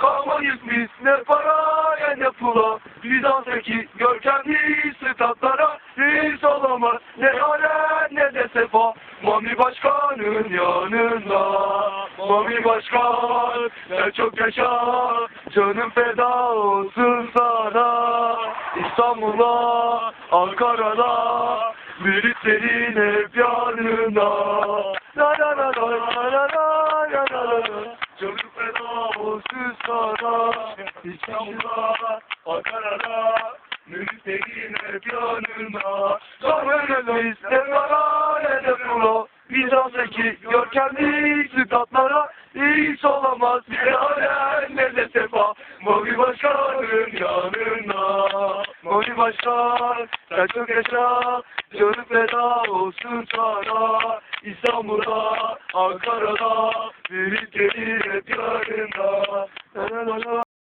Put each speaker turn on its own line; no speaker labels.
Kalmayız biz ne paraya ne pula Bizans'taki görkemli statlara Reis olamaz ne hale ne de sefa Mami Başkan'ın yanında Mami Başkan sen çok yaşa Canım feda olsun sana İstanbul'a Ankara'da Müritlerin hep yanında La la la la la la la la la la Canım feda olsun sana. İstanbul'a Ankara'da Müritlerin hep yanında Sonra istemara ne de pula Bizans'taki görkemli statlara hiç olamaz. Bir halen ne de sefa. Mavi Başkan'ın yanında Mavi Başkan sen çok yaşa. Canım feda olsun sana. İstanbul'da Ankara'da Bir gelir hep la